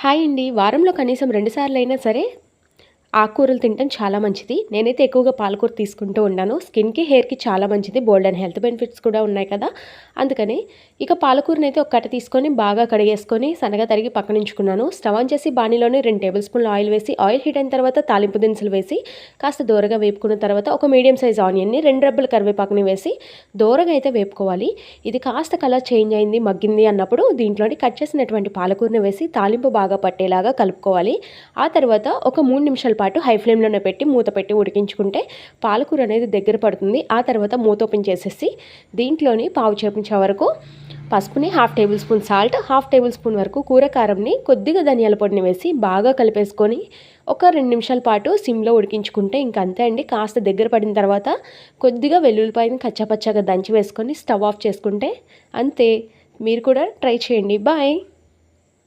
Hi అండి. వారంలో కనీసం రెండు సార్లు అయినా సరే ఆకుకూరలు తినడం చాలా మంచిది. నేనైతే ఎక్కువగా పాలకూర తీసుకుంటూ ఉన్నాను. స్కిన్కి హెయిర్కి చాలా మంచిది. బోల్డ్ అండ్ హెల్త్ బెనిఫిట్స్ కూడా ఉన్నాయి కదా. అందుకని ఇక పాలకూరని అయితే ఒక కట్ట తీసుకొని బాగా కడిగేసుకొని సన్నగా తరిగి పక్కన ఉంచుకున్నాను. స్టవ్ ఆన్ చేసి బాణీలోనే రెండు టేబుల్ స్పూన్ల ఆయిల్ వేసి ఆయిల్ హీట్ అయిన తర్వాత తాలింపు దినుసులు వేసి కాస్త దూరగా వేపుకున్న తర్వాత ఒక మీడియం సైజ్ ఆనియన్ని రెండు రబ్బల కరివేపాకుని వేసి దూరగా అయితే వేపుకోవాలి. ఇది కాస్త కలర్ చేంజ్ అయింది మగ్గింది అన్నప్పుడు దీంట్లోని కట్ చేసినటువంటి పాలకూరని వేసి తాలింపు బాగా పట్టేలాగా కలుపుకోవాలి. ఆ తర్వాత ఒక మూడు నిమిషాలు పాటు హై ఫ్లేమ్లోనే పెట్టి మూత పెట్టి ఉడికించుకుంటే పాలకూర అనేది దగ్గర పడుతుంది. ఆ తర్వాత మూత ఓపెన్ చేసేసి దీంట్లోని పావు చేపించే వరకు పసుపుని half tablespoon salt half tablespoon వరకు కూర కారంని కొద్దిగా ధనియాల పొడిని వేసి బాగా కలిపేసుకొని ఒక రెండు నిమిషాల పాటు సిమ్లో ఉడికించుకుంటే ఇంక అంతే అండి. కాస్త దగ్గర పడిన తర్వాత కొద్దిగా వెల్లుల్లిపాయని కచ్చాపచ్చాగా దంచి వేసుకొని స్టవ్ ఆఫ్ చేసుకుంటే అంతే. మీరు కూడా ట్రై చేయండి. బాయ్.